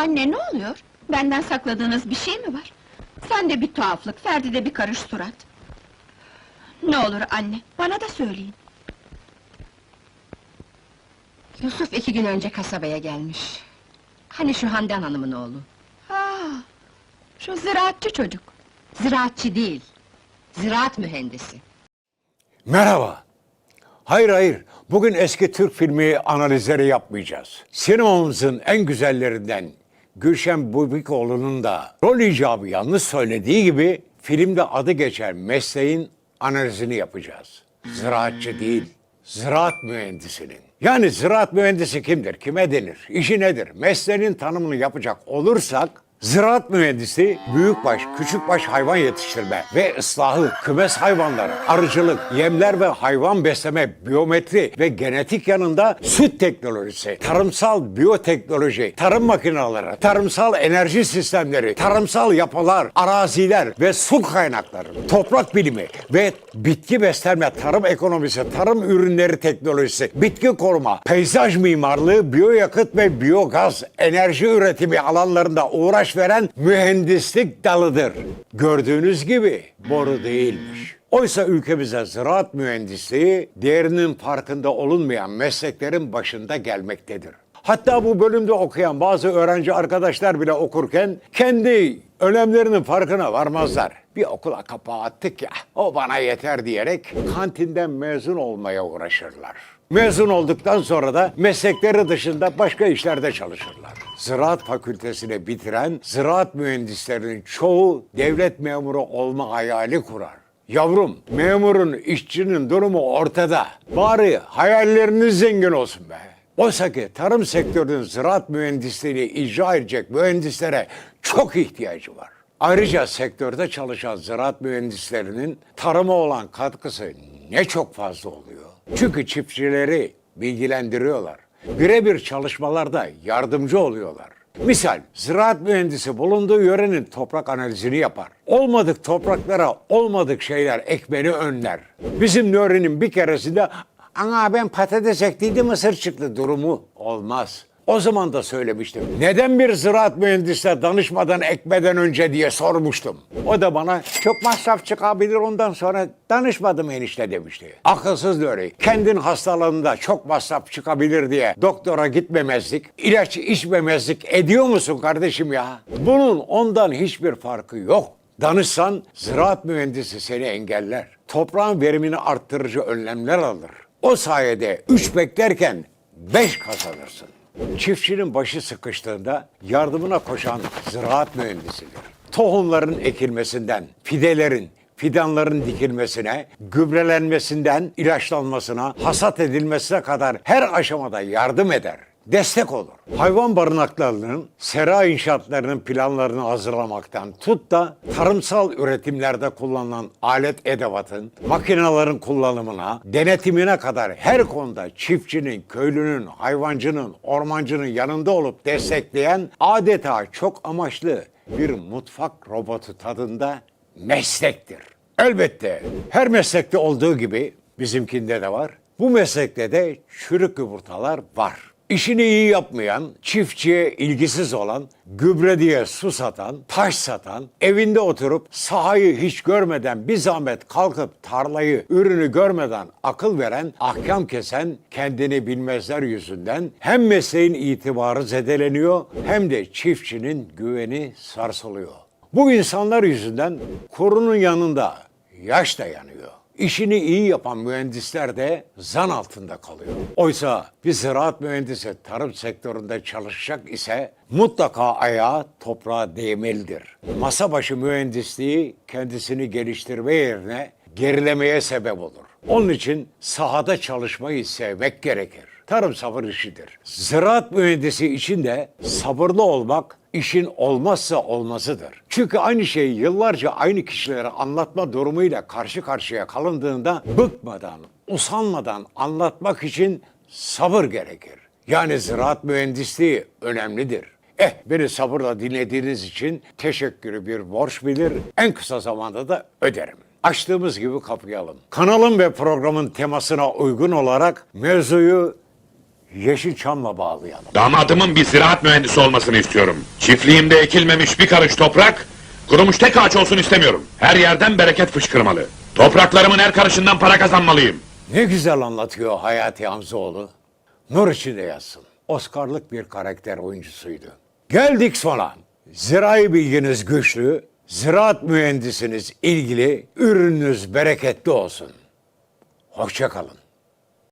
Anne ne oluyor? Benden sakladığınız bir şey mi var? Sende bir tuhaflık, Ferdi'de bir karış surat. Ne olur anne, bana da söyleyin. Yusuf iki gün önce kasabaya gelmiş. Hani şu Handan Hanım'ın oğlu. Ha, şu ziraatçı çocuk. Ziraatçı değil, ziraat mühendisi. Merhaba. Hayır hayır, bugün eski Türk filmi analizleri yapmayacağız. Sinemamızın en güzellerinden Gülşen Bubikoğlu'nun da rol icabı yalnız söylediği gibi filmde adı geçen mesleğin analizini yapacağız. Ziraatçı değil, ziraat mühendisinin. Yani ziraat mühendisi kimdir, kime denir, işi nedir, mesleğinin tanımını yapacak olursak Ziraat mühendisi büyükbaş, küçükbaş hayvan yetiştirme ve ıslahı, kümes hayvanları, arıcılık, yemler ve hayvan besleme, biyometri ve genetik yanında süt teknolojisi, tarımsal biyoteknoloji, tarım makineleri, tarımsal enerji sistemleri, tarımsal yapılar, araziler ve su kaynakları, toprak bilimi ve bitki beslenme, tarım ekonomisi, tarım ürünleri teknolojisi, bitki koruma, peyzaj mimarlığı, biyoyakıt ve biyogaz enerji üretimi alanlarında uğraş veren mühendislik dalıdır. Gördüğünüz gibi boru değilmiş. Oysa ülkemize ziraat mühendisliği değerinin farkında olunmayan mesleklerin başında gelmektedir. Hatta bu bölümde okuyan bazı öğrenci arkadaşlar bile okurken kendi önemlerinin farkına varmazlar. Bir okula kapağı attık ya, o bana yeter diyerek kantinden mezun olmaya uğraşırlar. Mezun olduktan sonra da meslekleri dışında başka işlerde çalışırlar. Ziraat fakültesini bitiren ziraat mühendislerinin çoğu devlet memuru olma hayali kurar. Yavrum, memurun, işçinin durumu ortada. Bari hayalleriniz zengin olsun be. Oysa ki tarım sektörünün ziraat mühendisliğini icra edecek mühendislere çok ihtiyacı var. Ayrıca sektörde çalışan ziraat mühendislerinin tarıma olan katkısı ne çok fazla oluyor. Çünkü çiftçileri bilgilendiriyorlar. Birebir çalışmalarda yardımcı oluyorlar. Misal, ziraat mühendisi bulunduğu yörenin toprak analizini yapar. Olmadık topraklara olmadık şeyler ekmeni önler. Bizim Nuri'nin bir keresinde ana ben patates ektiydim mısır çıktı durumu olmaz. O zaman da söylemiştim. Neden bir ziraat mühendisine danışmadan ekmeden önce diye sormuştum. O da bana çok masraf çıkabilir ondan sonra danışmadım enişte demişti. Akılsız Nuri. Kendin hastalığında çok masraf çıkabilir diye doktora gitmemezlik, ilaç içmemezlik ediyor musun kardeşim ya? Bunun ondan hiçbir farkı yok. Danışsan ziraat mühendisi seni engeller. Toprağın verimini arttırıcı önlemler alır. O sayede üç beklerken beş kazanırsın. Çiftçinin başı sıkıştığında yardımına koşan ziraat mühendisidir. Tohumların ekilmesinden, fidelerin, fidanların dikilmesine, gübrelenmesinden, ilaçlanmasına, hasat edilmesine kadar her aşamada yardım eder destek olur. Hayvan barınaklarının, sera inşaatlarının planlarını hazırlamaktan tut da tarımsal üretimlerde kullanılan alet edevatın, makinelerin kullanımına, denetimine kadar her konuda çiftçinin, köylünün, hayvancının, ormancının yanında olup destekleyen adeta çok amaçlı bir mutfak robotu tadında meslektir. Elbette her meslekte olduğu gibi bizimkinde de var. Bu meslekte de çürük yumurtalar var. İşini iyi yapmayan, çiftçiye ilgisiz olan, gübre diye su satan, taş satan, evinde oturup sahayı hiç görmeden bir zahmet kalkıp tarlayı, ürünü görmeden akıl veren, ahkam kesen, kendini bilmezler yüzünden hem mesleğin itibarı zedeleniyor hem de çiftçinin güveni sarsılıyor. Bu insanlar yüzünden kurunun yanında yaş da yanıyor. İşini iyi yapan mühendisler de zan altında kalıyor. Oysa bir ziraat mühendisi tarım sektöründe çalışacak ise mutlaka ayağı toprağa değmelidir. Masa başı mühendisliği kendisini geliştirme yerine gerilemeye sebep olur. Onun için sahada çalışmayı sevmek gerekir. Tarım sabır işidir. Ziraat mühendisi için de sabırlı olmak işin olmazsa olmazıdır. Çünkü aynı şeyi yıllarca aynı kişilere anlatma durumuyla karşı karşıya kalındığında bıkmadan, usanmadan anlatmak için sabır gerekir. Yani ziraat mühendisliği önemlidir. Eh beni sabırla dinlediğiniz için teşekkürü bir borç bilir, en kısa zamanda da öderim. Açtığımız gibi kapayalım. Kanalın ve programın temasına uygun olarak mevzuyu Yeşilçam'la bağlayalım. Damadımın bir ziraat mühendisi olmasını istiyorum. Çiftliğimde ekilmemiş bir karış toprak, kurumuş tek ağaç olsun istemiyorum. Her yerden bereket fışkırmalı. Topraklarımın her karışından para kazanmalıyım. Ne güzel anlatıyor Hayati Hamzoğlu. Nur içinde yazsın. Oscar'lık bir karakter oyuncusuydu. Geldik sona. Zirai bilginiz güçlü, ziraat mühendisiniz ilgili, ürününüz bereketli olsun. Hoşça kalın.